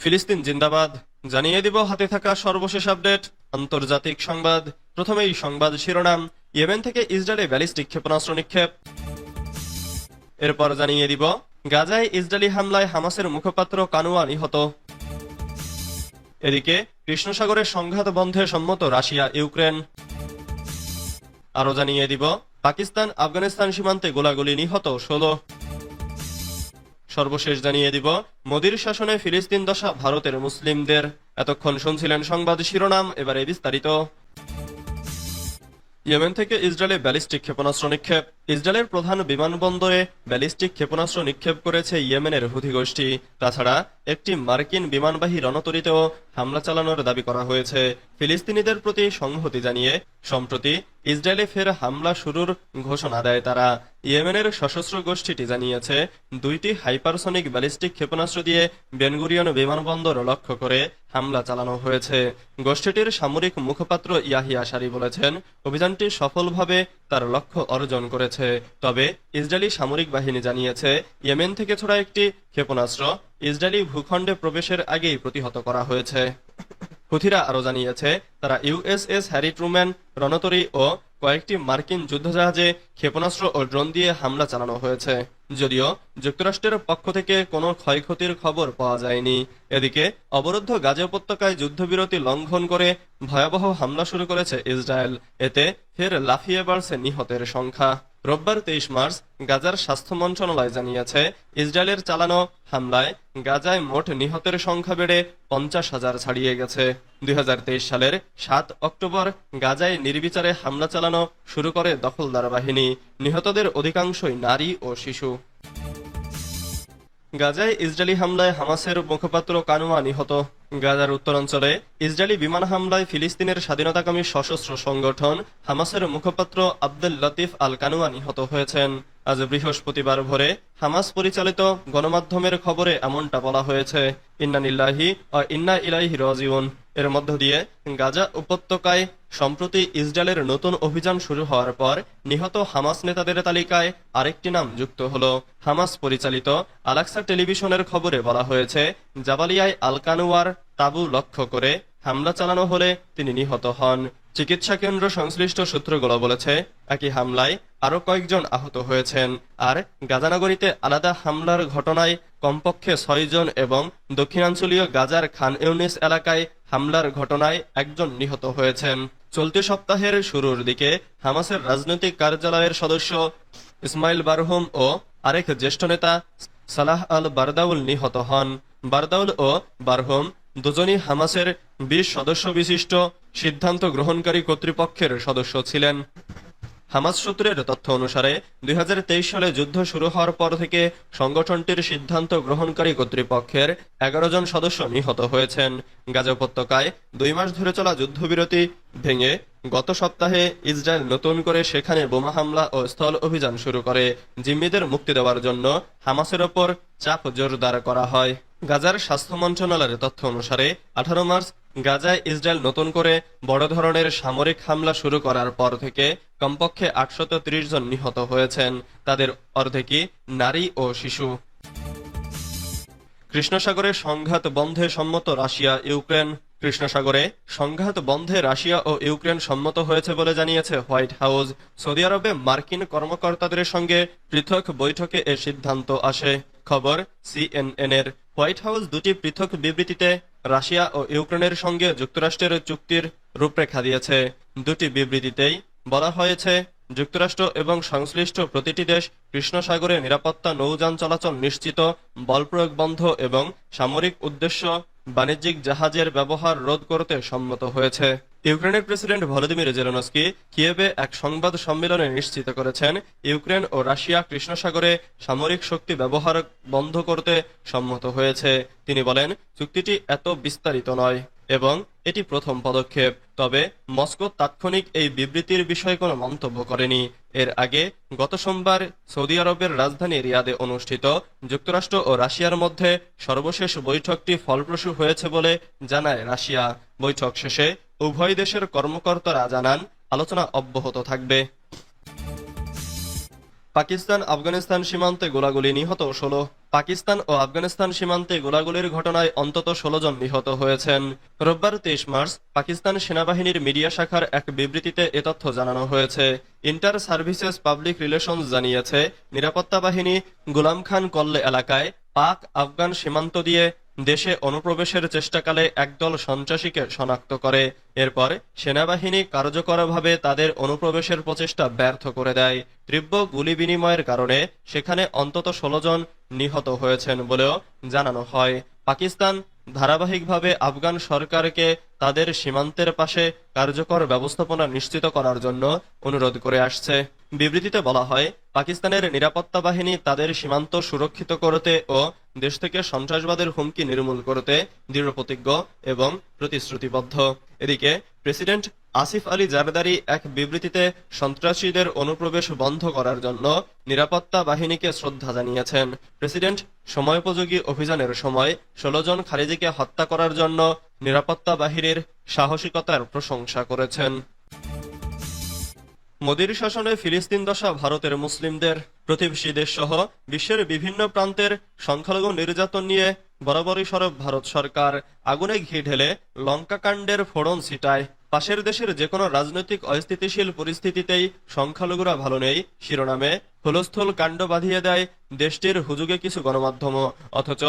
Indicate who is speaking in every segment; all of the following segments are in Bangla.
Speaker 1: ফিলিস্তিন জিন্দাবাদ। জানিয়ে দিব, হাতে থাকা সর্বশেষ আপডেট, আন্তর্জাতিক সংবাদ। প্রথমেই সংবাদ শিরোনাম, ইয়েমেন থেকে ইসরায়েলে ব্যালিস্টিক ক্ষেপণাস্ত্র নিক্ষেপ। এরপর জানিয়ে দিব, গাজায় ইসরায়েলি হামলায় হামাসের মুখপাত্র কানুয়া নিহত। এদিকে, কৃষ্ণসাগরে সংঘাত বন্ধে সম্মত রাশিয়া, ইউক্রেন। আরও জানিয়ে দিব পাকিস্তান আফগানিস্তান সীমান্তে গোলাগুলি নিহত ষোলো। সর্বশেষ জানিয়ে দিব, মোদির শাসনে ফিলিস্তিন দশা ভারতের মুসলিমদের। এতক্ষণ শুনছিলেন সংবাদ শিরোনাম, এবারে বিস্তারিত। ইয়েমেন থেকে ইসরায়েলে ব্যালিস্টিক ক্ষেপণাস্ত্র নিক্ষেপ। ইসরায়েলের প্রধান বিমানবন্দরে ব্যালিস্টিক ক্ষেপণাস্ত্র নিক্ষেপ করেছে ইয়েমেনের হুথি গোষ্ঠী। তাছাড়া একটি মার্কিন বিমানবাহী রণতরীতেও হামলা চালানোর দাবি করা হয়েছে। ফিলিস্তিনিদের প্রতি সংহতি জানিয়ে সম্প্রতি ইসরায়েলে ফের হামলা শুরুর ঘোষণা দেয় তারা। ইয়েমেনের সশস্ত্র গোষ্ঠীটি জানিয়েছে, দুইটি হাইপারসনিক ব্যালিস্টিক ক্ষেপণাস্ত্র দিয়ে বেনগুরিয়ন বিমানবন্দর লক্ষ্য করে হামলা চালানো হয়েছে। গোষ্ঠীটির সামরিক মুখপাত্র ইয়াহিয়া সারি বলেছেন, অভিযানটি সফলভাবে তার লক্ষ্য অর্জন করেছে। তবে ইসরায়েলি সামরিক বাহিনী জানিয়েছে, ইয়েমেন থেকে ছোড়া একটি ক্ষেপণাস্ত্র ইসরায়েলি ভূখণ্ডে প্রবেশের আগেই প্রতিহত করা হয়েছে। হুথিরা আরও জানিয়েছে, তারা ইউএসএস হ্যারি ট্রুম্যান, রণতরী ও কয়েকটি মার্কিন যুদ্ধজাহাজে ক্ষেপণাস্ত্র ও ড্রোন দিয়ে হামলা চালানো হয়েছে। যদিও যুক্তরাষ্ট্রের পক্ষ থেকে কোনো ক্ষয়ক্ষতির খবর পাওয়া যায়নি। এদিকে অবরুদ্ধ গাজা উপত্যকায় যুদ্ধবিরতি লঙ্ঘন করে ভয়াবহ হামলা শুরু করেছে ইসরায়েল। এতে ফের লাফিয়ে বাড়ছে নিহতের সংখ্যা। রোববার তেইশ মার্চ গাজার স্বাস্থ্য মন্ত্রণালয় জানিয়েছে, ইসরায়েলের চালানো হামলায় গাজায় মোট নিহতের সংখ্যা বেড়ে পঞ্চাশ হাজার ছাড়িয়ে গেছে। দুই হাজার তেইশ সালের সাত অক্টোবর গাজায় নির্বিচারে হামলা চালানো শুরু করে দখলদার বাহিনী। নিহতদের অধিকাংশই নারী ও শিশু। গাজায় ইসরায়েলি হামলায় হামাসের মুখপাত্র কানুয়া নিহত। গাজার উত্তরাঞ্চলে ইসরায়েলি বিমান হামলায় ফিলিস্তিনের স্বাধীনতাকামী সশস্ত্র সংগঠন হামাসের মুখপাত্র আব্দুল লতিফ আল কানুয়া নিহত হয়েছেন। আজ বৃহস্পতিবার ভোরে হামাস পরিচালিত গণমাধ্যমের খবরে এমনটা বলা হয়েছে, ইন্নানিল্লাহি ও ইন্না ইলাইহি রাজিউন। এর মধ্য দিয়ে গাজা উপত্যকায় সম্প্রতি ইসরায়েলের নতুন অভিযান শুরু হওয়ার পর নিহত হামাস নেতাদের তালিকায় আরেকটি নাম যুক্ত হল হামাস পরিচালিত আলাক্সা টেলিভিশনের খবরে বলা হয়েছে, জাবালিয়ায় আলকানুয়ার তাবু লক্ষ্য করে হামলা চালানো হলে তিনি নিহত হন। চিকিৎসা কেন্দ্র সংশ্লিষ্ট সূত্রগুলো বলেছে, একই হামলায় আরও কয়েকজন আহত হয়েছেন। আর গাজানগরীতে আলাদা হামলার ঘটনায় কমপক্ষে ছয়জন এবং দক্ষিণাঞ্চলীয় গাজার খান ইউনিস এলাকায় হামলার ঘটনায় একজন নিহত হয়েছেন। চলতি সপ্তাহের শুরুর দিকে হামাসের রাজনৈতিক কার্যালয়ের সদস্য ইসমাইল বারহুম ও আরেক জ্যেষ্ঠ নেতা সালাহ আল বারদাউল নিহত হন। বারদাউল ও বারহুম দুজনই হামাসের বিশ সদস্য বিশিষ্ট সিদ্ধান্ত গ্রহণকারী কর্তৃপক্ষের সদস্য ছিলেন। হামাস সূত্রের তথ্য অনুসারে, দুই হাজার তেইশ সালে যুদ্ধ শুরু হওয়ার পর থেকে সংগঠনটির সিদ্ধান্ত গ্রহণকারী কর্তৃপক্ষের এগারো জন সদস্য নিহত হয়েছেন। গাজা উপত্যকায় দুই মাস ধরে চলা যুদ্ধবিরতি ভেঙে গত সপ্তাহে ইসরায়েল নতুন করে সেখানে বোমা হামলা ও স্থল অভিযান শুরু করে। জিম্মিদের মুক্তি দেওয়ার জন্য হামাসের ওপর চাপ জোরদার করা হয়। গাজার স্বাস্থ্য মন্ত্রণালয়ের তথ্য অনুসারে, আঠারো মার্চ গাজায় ইসরায়েল নতুন করে বড় ধরনের সামরিক হামলা শুরু করার পর থেকে কমপক্ষে আটশত জন নিহত হয়েছেন। তাদের অর্ধেকই নারী ও শিশু। কৃষ্ণসাগরে সংঘাত বন্ধে সম্মত রাশিয়া, ইউক্রেন। কৃষ্ণসাগরে সংঘাত বন্ধে রাশিয়া ও ইউক্রেন সম্মত হয়েছে বলে জানিয়েছে হোয়াইট হাউস। সৌদি আরবে মার্কিন কর্মকর্তাদের সঙ্গে পৃথক বৈঠকে এ সিদ্ধান্ত আসে। খবর সিএনএন এর হোয়াইট হাউস দুটি পৃথক বিবৃতিতে রাশিয়া ও ইউক্রেনের সঙ্গে যুক্তরাষ্ট্রের চুক্তির রূপরেখা দিয়েছে। দুটি বিবৃতিতেই বলা হয়েছে, যুক্তরাষ্ট্র এবং সংশ্লিষ্ট প্রতিটি দেশ কৃষ্ণ সাগরে নিরাপত্তা নৌযান চলাচল নিশ্চিত, বল প্রয়োগ বন্ধ এবং সামরিক উদ্দেশ্য বাণিজ্যিক জাহাজের ব্যবহার রোধ করতে সম্মত হয়েছে। ইউক্রেনের প্রেসিডেন্ট ভলোদিমির জেলেনস্কি কিয়েভে এক সংবাদ সম্মেলনে নিশ্চিত করেছেন, ইউক্রেন ও রাশিয়া কৃষ্ণসাগরে সামরিক শক্তি ব্যবহার বন্ধ করতে সম্মত হয়েছে। তিনি বলেন, চুক্তিটি এত বিস্তারিত নয়। এবং এটি প্রথম পদক্ষেপ। তবে মস্কো তাৎক্ষণিক এই বিবৃতির বিষয়ে কোনো মন্তব্য করেনি। এর আগে গত সোমবার সৌদি আরবের রাজধানী রিয়াদে অনুষ্ঠিত যুক্তরাষ্ট্র ও রাশিয়ার মধ্যে সর্বশেষ বৈঠকটি ফলপ্রসূ হয়েছে বলে জানায় রাশিয়া। বৈঠক শেষে উভয় দেশের কর্মকর্তারা জানান, আলোচনা অব্যাহত থাকবে। পাকিস্তান আফগানিস্তান সীমান্তে গোলাগুলি নিহত ষোলো। পাকিস্তান ও আফগানিস্তান সীমান্তে গোলাগুলির ঘটনায় অন্তত ষোলো জন নিহত হয়েছেন। রোববার তেইশ মার্চ পাকিস্তান সেনাবাহিনীর মিডিয়া শাখার এক বিবৃতিতে এ তথ্য জানানো হয়েছে। ইন্টার সার্ভিসেস পাবলিক রিলেশনস জানিয়েছে, নিরাপত্তা বাহিনী গুলাম খান কল্লে এলাকায় পাক আফগান সীমান্ত দিয়ে দেশে অনুপ্রবেশের চেষ্টাকালে একদল সন্ত্রাসীকে শনাক্ত করে। এরপর সেনাবাহিনী কার্যকরভাবে তাদের অনুপ্রবেশের প্রচেষ্টা ব্যর্থ করে দেয়। তীব্র গুলি বিনিময়ের কারণে সেখানে অন্তত ষোলো জন নিহত হয়েছেন বলেও জানানো হয়। পাকিস্তান ধারাবাহিকভাবে আফগান সরকারকে তাদের সীমান্তের পাশে কার্যকর ব্যবস্থাপনা নিশ্চিত করার জন্য অনুরোধ করে আসছে। বিবৃতিতে বলা হয়, পাকিস্তানের নিরাপত্তা বাহিনী তাদের সীমান্ত সুরক্ষিত করতে ও দেশ থেকে সন্ত্রাসবাদের হুমকি নির্মূল করতে দৃঢ়প্রতিজ্ঞ এবং প্রতিশ্রুতিবদ্ধ। এদিকে প্রেসিডেন্ট আসিফ আলী জারদারি এক বিবৃতিতে সন্ত্রাসীদের অনুপ্রবেশ বন্ধ করার জন্য নিরাপত্তা বাহিনীকে শ্রদ্ধা জানিয়েছেন। প্রেসিডেন্ট সময়োপযোগী অভিযানের সময় ষোলো জন খারিজিকে হত্যা করার জন্য নিরাপত্তা বাহিনীর সাহসিকতার প্রশংসা করেছেন। মোদীর শাসনে ফিলিস্তিন দশা ভারতের মুসলিমদের, প্রতিবেশী দেশ সহ বিশ্বের বিভিন্ন প্রান্তের সংখ্যালঘু নির্যাতন নিয়ে বরাবরই সরব ভারত সরকার। আগুনে ঘি ঢেলে লঙ্কাকাণ্ডের ফোড়ন ছিটায়। পাশের দেশের যে কোনো রাজনৈতিক অস্থিতিশীল পরিস্থিতিতেই সংখ্যালঘুরা ভালো নেই। শিরোনামে হুলস্থুল কাণ্ড বাঁধিয়ে দেয় দেশটির হুজুগে কিছু গণমাধ্যম। অথচ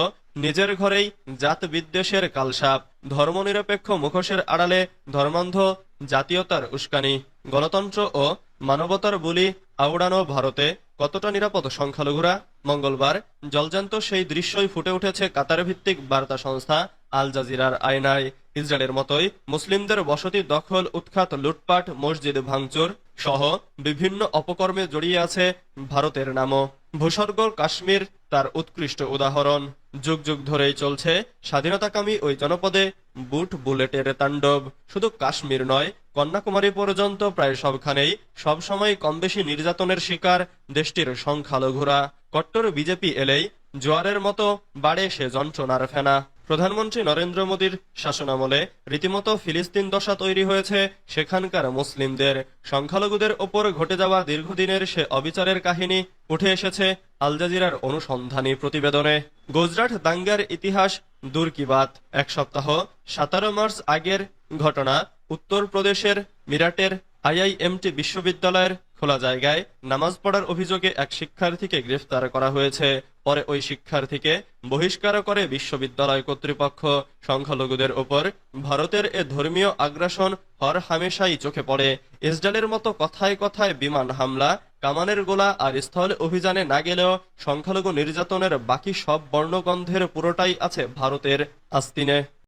Speaker 1: নিজের ঘরেই জাত বিদ্বেষের কালসাপ। ধর্মনিরপেক্ষ মুখোশের আড়ালে ধর্মান্ধ জাতীয়তার উস্কানি, গণতন্ত্র ও মানবতার বলি আউড়ানো ভারতে কতটা নিরাপদ? সংখ্যালঘুরা, মঙ্গলবার জলজান্ত সেই দৃশ্যই ফুটে উঠেছে কাতার ভিত্তিক বার্তা সংস্থা আল জাজিরার আয়নায়। ইসরায়েলের মতোই মুসলিমদের বসতি দখল, উৎখাত, লুটপাট, মসজিদ ভাঙচুর সহ বিভিন্ন অপকর্মে জড়িয়ে আছে ভারতের নামও। ভূস্বর্গ কাশ্মীর তার উৎকৃষ্ট উদাহরণ। যুগ যুগ ধরেই চলছে স্বাধীনতাকামী ওই জনপদে বুট বুলেটের তাণ্ডব। শুধু কাশ্মীর নয়, কন্যাকুমারী পর্যন্ত প্রায় সবখানেই সবসময় কমবেশি নির্যাতনের শিকার দেশটির সংখ্যালঘুরা। কট্টর বিজেপি এলেই জোয়ারের মতো বাড়ে সে যন্ত্রণার ফেনা। প্রধানমন্ত্রী নরেন্দ্র মোদীর শাসনামলে রীতিমতো ফিলিস্তিন দশা তৈরি হয়েছে সেখানকার মুসলিমদের। সংখ্যালঘুদের ওপর ঘটে যাওয়া দীর্ঘদিনের সে অবিচারের কাহিনী উঠে এসেছে আল জাজিরার অনুসন্ধানী প্রতিবেদনে। গুজরাট দাঙ্গার ইতিহাস, দূর কি বাত? এক সপ্তাহ, সতেরো মার্চ আগের ঘটনা উত্তরপ্রদেশের মিরাটের আইআইএমটি বিশ্ববিদ্যালয়ের খোলা জায়গায় নামাজ পড়ার অভিযোগে এক শিক্ষার্থীকে গ্রেফতার করা হয়েছে। পরে ওই শিক্ষার্থীকে বহিষ্কার করে বিশ্ববিদ্যালয় কর্তৃপক্ষ সংখ্যালঘুদের ওপর ভারতের এ ধর্মীয় আগ্রাসন হর হামেশাই চোখে পড়ে। ইসরায়েলের মতো কথায় কথায় বিমান হামলা, কামানের গোলা আর স্থল অভিযানে না গেলেও সংখ্যালঘু নির্যাতনের বাকি সব বর্ণগন্ধের পুরোটাই আছে ভারতের আস্তিনে।